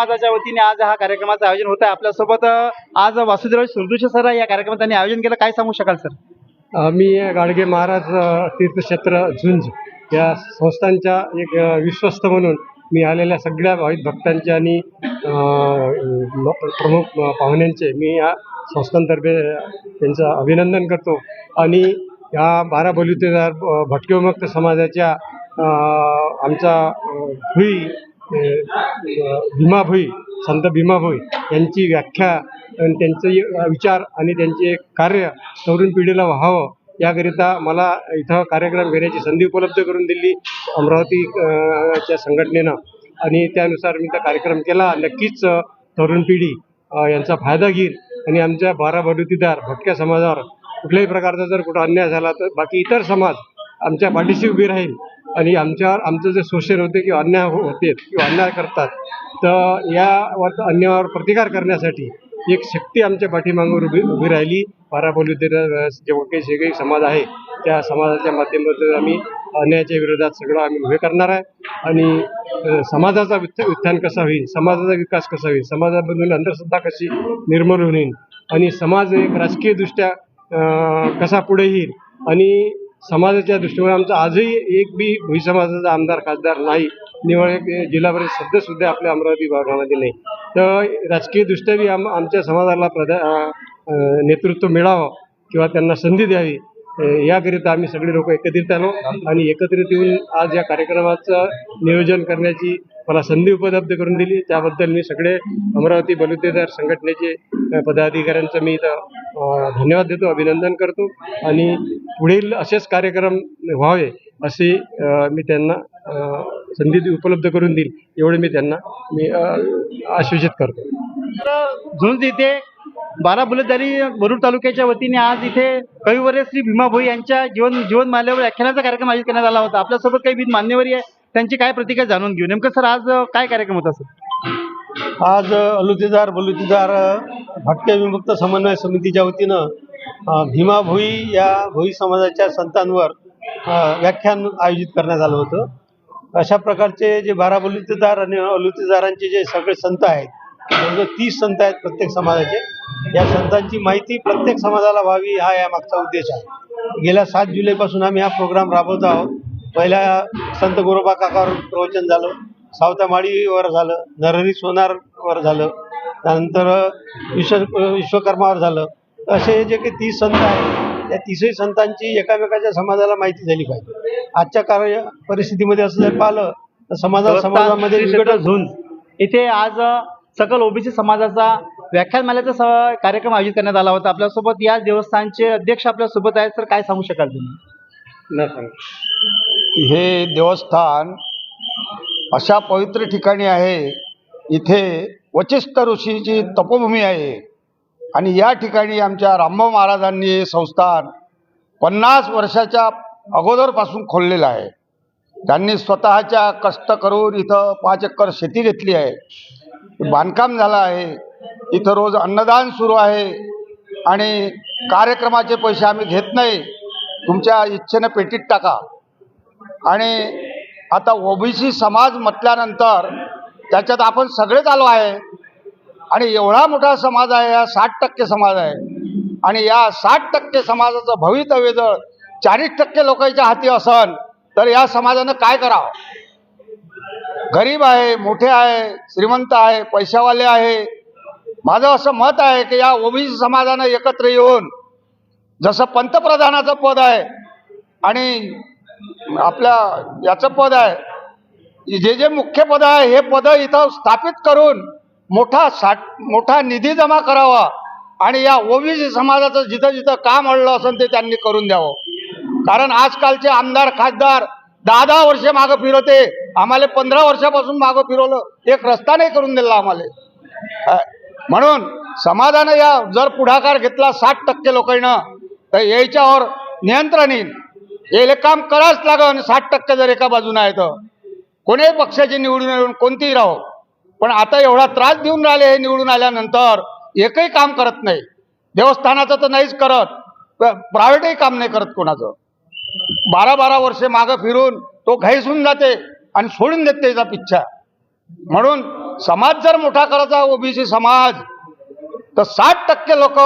समाजाच्या वतीने आज हा कार्यक्रमाचं आयोजन होत आहे आपल्यासोबत आज वासुदेव सुरदुश सर या कार्यक्रमात त्यांनी आयोजन केलं. काय सांगू शकाल सर? मी गाडगे महाराज तीर्थक्षेत्र झुंज या संस्थांच्या एक विश्वस्त म्हणून मी आलेल्या सगळ्या भाविक भक्तांचे आणि प्रमुख पाहुण्यांचे मी या संस्थांतर्फे त्यांचं अभिनंदन करतो. आणि या बारा बलुतेदार भटके विमुक्त समाजाच्या आमचा भुई भीमाभोई संत भीमाभोई यांची व्याख्या आणि त्यांचे विचार आणि त्यांचे कार्य तरुण पिढीला व्हावं याकरिता मला इथं कार्यक्रम घेण्याची संधी उपलब्ध करून दिली अमरावती च्या संघटनेनं. आणि त्यानुसार मी त्या कार्यक्रम केला. नक्कीच तरुण पिढी यांचा फायदा घेईल. आणि आमच्या बारा बडुतीदार भटक्या समाजावर कुठल्याही प्रकारचा जर कुठं अन्याय झाला तर बाकी इतर समाज आमच्या पाठीशी उभी राहील. आणि आमच्यावर आमचं जे शोषण होते किंवा अन्याय हो-, होते किंवा अन्याय करतात तर यावर अन्यायावर प्रतिकार करण्यासाठी एक शक्ती आमच्या पाठीमागून उभी उभी राहिली. बारा जेव्हा काही जे काही समाज आहे त्या समाजाच्या माध्यमातून आम्ही अन्यायाच्या विरोधात सगळं आम्ही उभे करणार आहे. आणि समाजाचा उत्थ उत्थान कसा होईल? समाजाचा विकास कसा होईल? समाजामधून अंधश्रद्धा कशी निर्मूल होईल? आणि समाज एक राजकीयदृष्ट्या कसा पुढे येईल? आणि समाजाच्या दृष्टीने आमचा आजही एक बी भुई समाजाचा आमदार खासदार नाही. निवड एक जिल्हा परिषद सदस्य आपल्या अमरावती विभागामध्ये नाही. तर राजकीयदृष्ट्या बी आम आमच्या समाजाला प्रधा नेतृत्व मिळावं किंवा त्यांना संधी द्यावी याकरिता आम्ही सगळे लोक एकत्रित आलो. आणि एकत्रित येऊन आज या कार्यक्रमाचं नियोजन करण्याची मला संधी उपलब्ध करून दिली. त्याबद्दल मी सगळे अमरावती बलुतेदार संघटनेचे पदाधिकाऱ्यांचं मी इथं धन्यवाद देतो अभिनंदन करतो. आणि पुढील असेच कार्यक्रम व्हावे असे मी त्यांना संधी उपलब्ध करून देईल एवढे मी त्यांना मी आश्वासित करतो. तर झुंज इथे बारा बुलेदारी वरुड तालुक्याच्या वतीने आज इथे कविवर्य श्री भीमा भोई यांच्या जीवन जीवन माल्यावर व्याख्यानाचा कार्यक्रम आयोजित करण्यात आला होता. आपल्यासोबत काही मान्यवरी आहे. त्यांची काय प्रतिक्रिया जाणून घेऊ? नेमकं सर आज काय कार्यक्रम होता सर? आज अलुतेदार बलुतेदार भटके विमुक्त समन्वय समितीच्या वतीनं अ, भीमा भोई या भोई समाजाच्या संतांवर व्याख्यान आयोजित करण्यात आलं होतं. अशा प्रकारचे जे बारा बलुतेदार आणि अलुतेदारांचे जे सगळे संत आहेत जवळजवळ तीस संत आहेत प्रत्येक समाजाचे या संतांची माहिती प्रत्येक समाजाला व्हावी हा या मागचा उद्देश आहे. गेल्या सात जुलैपासून आम्ही हा प्रोग्राम राबवत आहोत. पहिल्या संत गोरोबा काकावर प्रवचन झालं सावतामाळीवर झालं नरहरी सोनारवर झालं त्यानंतर विश्व विश्वकर्मावर झालं. असे जे काही तीस संत आहेत त्या तीसही संतांची एकामेकाच्या समाजाला माहिती झाली पाहिजे. आजच्या कार्य परिस्थितीमध्ये असं जर पाहिलं तर समाजा समाजामध्ये झुंज इथे आज सकल ओबीसी समाजाचा व्याख्यानमालेचा स- कार्यक्रम आयोजित करण्यात आला होता. आपल्यासोबत या देवस्थानचे अध्यक्ष आपल्यासोबत आहेत सर काय सांगू शकाल तुम्ही? न सांग. हे देवस्थान अशा पवित्र ठिकाणी आहे. इथे वचिष्ठ ऋषीची तपोभूमी आहे. आणि या ठिकाणी आमच्या रामभाऊ महाराजांनी हे संस्थान पन्नास वर्षाच्या अगोदरपासून खोललेलं आहे. त्यांनी स्वतःच्या कष्ट करून इथं पाच एकर शेती घेतली आहे. बांधकाम झालं आहे. इथं रोज अन्नदान सुरू आहे. आणि कार्यक्रमाचे पैसे आम्ही घेत नाही. तुमच्या इच्छेनं पेटीत टाका. आणि आता ओबीसी समाज म्हटल्यानंतर त्याच्यात आपण सगळेच आलो आहे. आणि एवढा मोठा समाज आहे या साठ टक्के समाज आहे. आणि या साठ टक्के समाजाचं भवितव्य जर चाळीस टक्के लोकांच्या हाती असन तर या समाजानं काय करावं? गरीब आहे मोठे आहे श्रीमंत आहे पैशावाले आहे. माझं असं मत आहे की या ओबीसी समाजानं एकत्र येऊन जसं पंतप्रधानाचं पद आहे आणि आपल्या याचं पद आहे जे जे मुख्य पद आहे हे पद इथं स्थापित करून मोठा साठ मोठा निधी जमा करावा आणि या ओबीसी समाजाचं जिथं जिथं काम अडलं असेल ते त्यांनी करून द्यावं. कारण आजकालचे आमदार खासदार दहा दहा वर्ष मागं फिरवते. आम्हाला पंधरा वर्षापासून मागं फिरवलं. एक रस्ता नाही करून दिला आम्हाला. म्हणून समाजानं या जर पुढाकार घेतला साठ टक्के लोकांना तर याच्यावर नियंत्रण येईल. हे काम करावंच लागन साठ टक्के जर एका बाजूनं आहे तर. कोणीही पक्षाची निवडून येऊन कोणतीही राहो. पण आता एवढा त्रास देऊन राहिले हे निवडून आल्यानंतर एकही काम करत नाही. देवस्थानाचं तर नाहीच करत. प्रायव्हेटही काम नाही करत कोणाचं. बारा बारा वर्षे मागं फिरून तो घाईसून जाते आणि सोडून देते त्याचा पिच्छा. म्हणून समाज जर मोठा करायचा ओबीसी समाज तर साठ टक्के लोक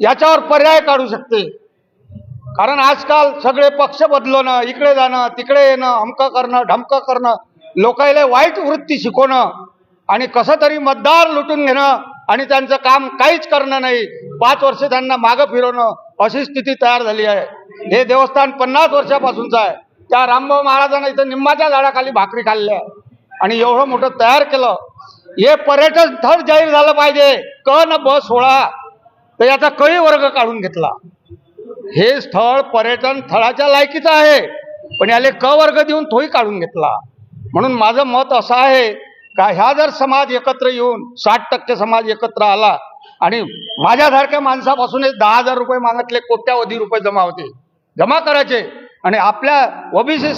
याच्यावर पर्याय काढू शकते. कारण आजकाल सगळे पक्ष बदलवणं इकडे जाणं तिकडे येणं अमकं करणं ढमकं करणं लोकायला वाईट वृत्ती शिकवणं आणि कसं तरी मतदार लुटून घेणं आणि त्यांचं काम काहीच करणं नाही पाच वर्ष त्यांना मागं फिरवणं अशी स्थिती तयार झाली आहे. हे देवस्थान पन्नास वर्षापासूनचं आहे. त्या रामभाऊ महाराजांना इथं निंबाच्या झाडाखाली भाकरी खाल्ल्या आणि एवढं मोठं तयार केलं. हे पर्यटन स्थळ जाहीर झालं पाहिजे. क न ब सोळा. तर याचा कळी वर्ग काढून घेतला. हे स्थळ पर्यटन स्थळाच्या लायकीचं आहे पण याले क वर्ग देऊन तोही काढून घेतला. म्हणून माझं मत असं आहे का ह्या जर समाज एकत्र येऊन साठ टक्के समाज एकत्र आला आणि माझ्यासारख्या माणसापासूनच दहा हजार रुपये मागितले कोट्यावधी रुपये जमा होते. जमा करायचे आणि आपल्या ओबीसी